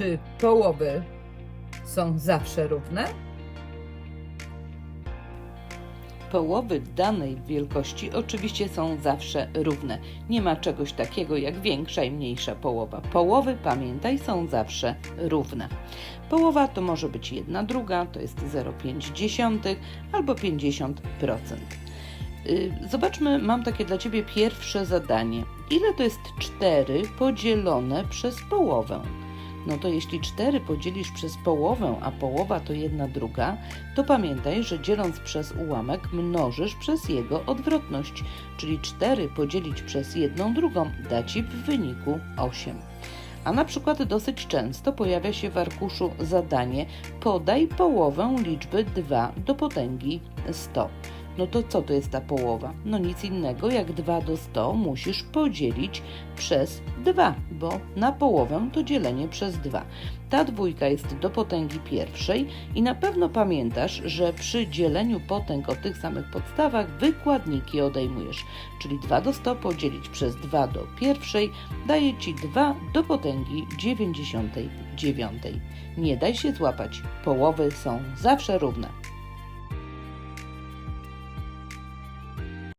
Czy połowy są zawsze równe? Połowy danej wielkości oczywiście są zawsze równe. Nie ma czegoś takiego jak większa i mniejsza połowa. Połowy, pamiętaj, są zawsze równe. Połowa to może być jedna druga, to jest 0,5 albo 50%. Y, Zobaczmy, mam takie dla Ciebie pierwsze zadanie. Ile to jest 4 podzielone przez połowę? No to jeśli 4 podzielisz przez połowę, a połowa to jedna druga, to pamiętaj, że dzieląc przez ułamek mnożysz przez jego odwrotność, czyli 4 podzielić przez jedną drugą da Ci w wyniku 8. A na przykład dosyć często pojawia się w arkuszu zadanie podaj połowę liczby 2 do potęgi 100. No to co to jest ta połowa? No nic innego jak 2 do 100 musisz podzielić przez 2, bo na połowę to dzielenie przez 2. Ta dwójka jest do potęgi pierwszej i na pewno pamiętasz, że przy dzieleniu potęg o tych samych podstawach wykładniki odejmujesz, czyli 2 do 100 podzielić przez 2 do pierwszej daje Ci 2 do potęgi 99. Nie daj się złapać, połowy są zawsze równe.